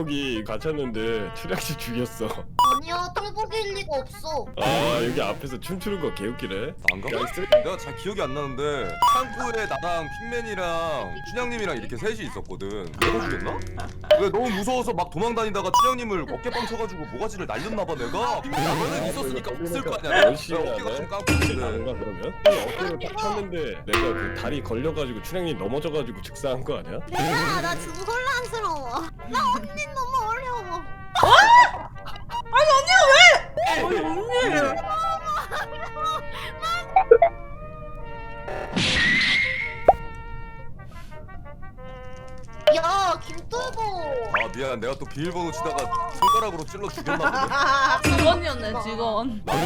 똘복이 갇혔는데 추락시 죽였어. 똘보기일 리가 없어 아 여기 앞에서 춤추는 거 개웃기네. 안 가? 야, 이 쓰레- 내가 잘 기억이 안 나는데 창구에 나랑 핑맨이랑 춘향님이랑 이렇게 셋이 있었거든. 내가 죽였나? 왜 너무 무서워서 막 도망다니다가 춘향님을 어깨빵 쳐가지고 모가지를 날렸나봐 내가. 너는 있었으니까 없을 거 아니야. 열심히 내가 어깨가. 좀. 나는가 그러면? 어깨를 딱 쳤는데 내가 그 다리 걸려가지고 춘향이 넘어져가지고 즉사한 거 아니야? 내가 나 지금 혼란스러워 나 언니 너무 어려워 아니 언니 야 김똘보 아 미안 내가 또 비밀번호 치다가 손가락으로 찔러 죽였나 보네. 직원이었네 직원 나도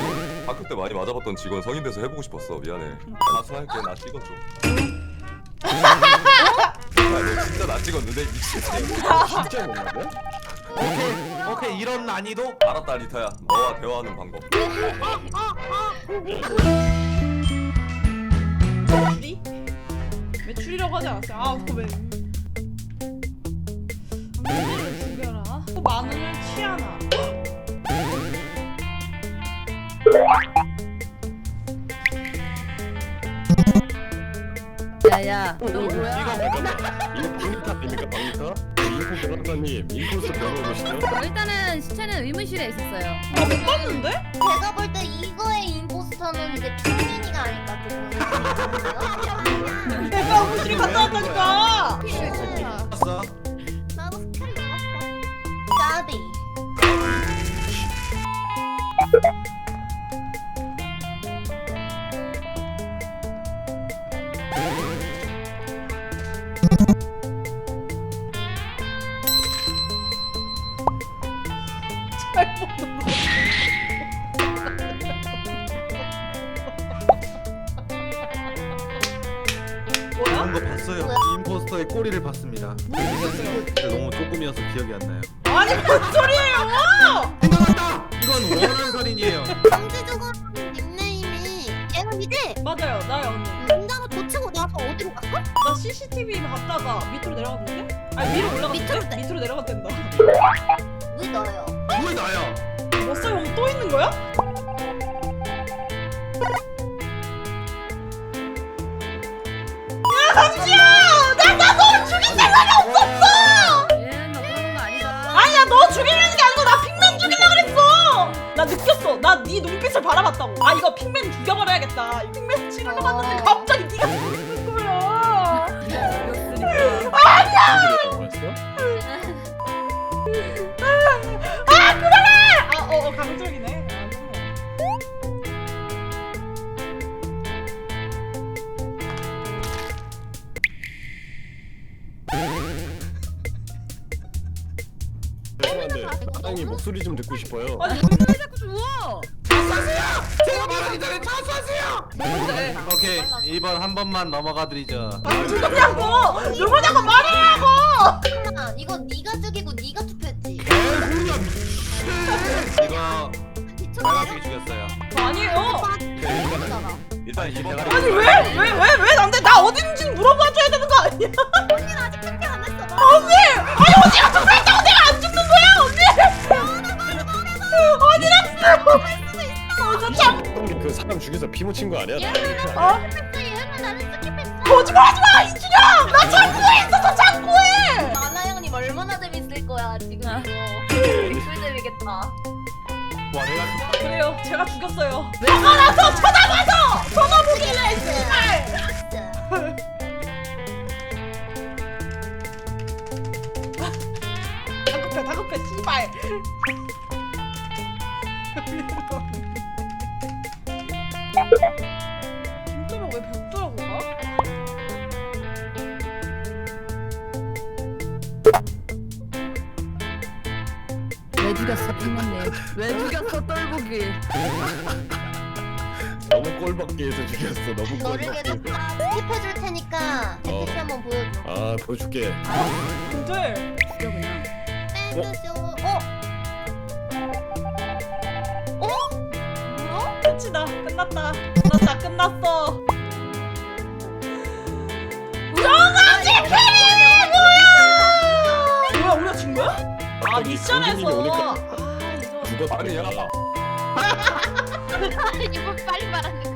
학교 때 많이 맞아봤던 직원 성인 돼서 해보고 싶었어 미안해. 가수할게 나 찍어줘. 아너 진짜 나 찍었는데 미친. 진짜 몰랐네? 오케이 오케이 이런 난이도 알았다 리타야 너와 대화하는 방법. 어디? 매출이라고 하지 않았어요? 아 그거 왜 마늘을 죽여라 또 마늘을 취하나 야야 너 뭐야? 이거. 이거 방리타 아닙니까 방리타? 인포 변호사님 인코스 변호보시죠? 일단은 시체는 의문실에 있었어요. 나 못 봤는데? 제가 볼 때 그런 거 봤어요 임포스터의 꼬리를 봤습니다 너무 조금이어서 기억이 안 나요 아니 무슨 소리예요 생각났다! 이건 원한 살인이에요 경제적으로 닉네임이 얘는이지 맞아요 나요 언니 문장을 고치고 나서 어디로 갔어? 나 CCTV 갔다가 밑으로 내려갔는데? 아니 위로 올라갔는데? 밑으로 내- 밑으로 내려갔댄다 왜 너요? 왜 나야? 머싸 형또 있는 거야? 야 네 눈빛을 바라봤다고 아 이거 핑맨 죽여버려야겠다 이 핑맨 치료를 받는데 갑자기 네가 죽는 거야 아니야! 봤어? 아 그만해! 아어 어, 강적이네 아, 죄송한데 사장님 목소리 좀 듣고 싶어요. 아니 왜 자꾸 죽어? 제가 말하기 전에 차수하세요! 누군데? 오케이 이번 한 번만 넘어가 드리죠 아 누구냐고! 누구냐고 말하라고! 잠깐만 이거 네가 죽이고 네가 투표했지 이거 미쳤네 빨간색이 죽였어요 아니에요 죽였잖아 일단 이번 아니 왜 왜 왜왜 난데 나 어딘지 물어봐줘야 되는 거 아니야? 언니는 아직 투표 안 했어 나 언니! 아니 언니가 투표했 그 사람 죽여서 피 묻힌 거 아니야? 어? 스킵했어 얘는 나는 스킵했어 거짓말 하지 마 이준영! 나 창고에 있었어 창고에! 나나 형님 얼마나 재밌을 거야 지금 아. 이거 꿀 재밌겠다 와 내가 그래요 제가 죽였어요 화가 나서 쳐다봐서 김도령 왜 벽돌하고 가? 왜 죽였어 핑맨님? 왜 죽였어 똘보기? 너무 꼴밖에 해서 죽였어. 너무 너를 꼴밖에 계속 해서. 스킵해줄 테니까 어. 에피스 한번 보여줘 아 보여줄게. 근데 죽여 그냥. 밴드 쇼 어? 어? 끝났다 끝났다 끝났어 우정아지 캐리 뭐야 뭐야 우리가 진 거야? 아 미션에서 아 이거. 아니야. 이거 빨리 말하는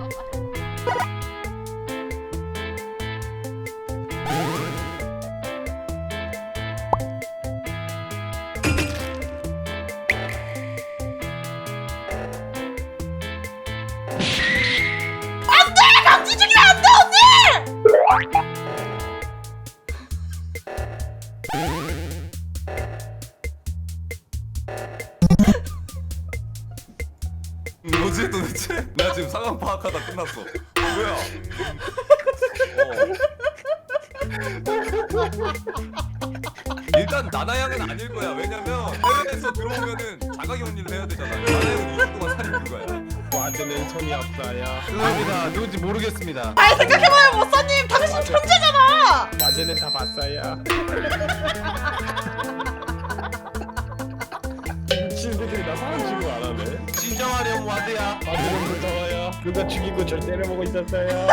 끝났어. 뭐야? 일단 나나양은 아닐 거야. 왜냐면 해외에서 들어오면은 자가기 혼리를 해야 되잖아. 나나양은 2주 동안 살이 는 거야. 와드는 손이 없어요. 죄송합니다. 누군지 모르겠습니다. 잘 생각해봐요 모사님 당신 천재잖아 와드는 다 봤어요. 새끼 나 사람 지금 안 하네. 진정하렴 와드야. 와드는 무서 그거 죽이고 절 때려보고 있었어요.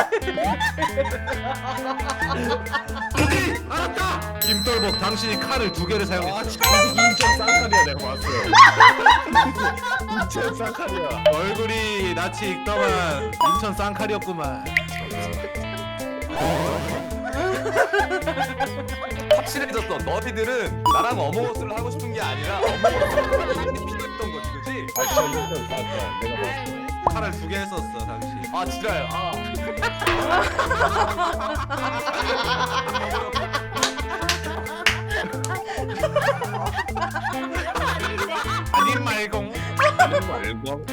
알았다. 김돌복 당신이 칼을 두 개를 사용했어. 인천 쌍칼이야 내가 봤어. 인천 쌍칼이야. 얼굴이 낯이 익더만 인천 쌍칼이었구만. 확실해졌어. 너희들은 나랑 어머워스를 하고 싶은 게 아니라 어머워스가 필요했던 거지, 그지? 아 저 인천 쌍칼 내가 봤어. 칼을 두개 했었어 당신. 아 지랄. 아. 아님 말공. 말광.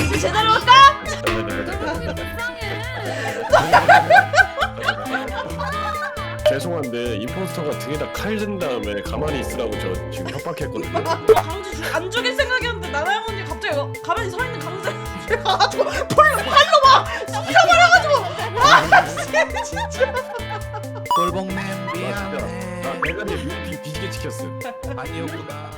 이제 제대로 할까? 불쌍해. 죄송한데 임포스터가 등에 다 칼 든 다음에 가만히 있으라고 저 지금 협박했거든요. 죽- 안 죽일 생각이었는데 나나양 언니 갑자기 어, 가만히 서 있는 강지 가가지고 풀로 팔로 막 쑤셔버려가지고 아 씨, 진짜 나나 미안해. 내가 내 뮤비 뒤지게 지켰어. 아니었구나.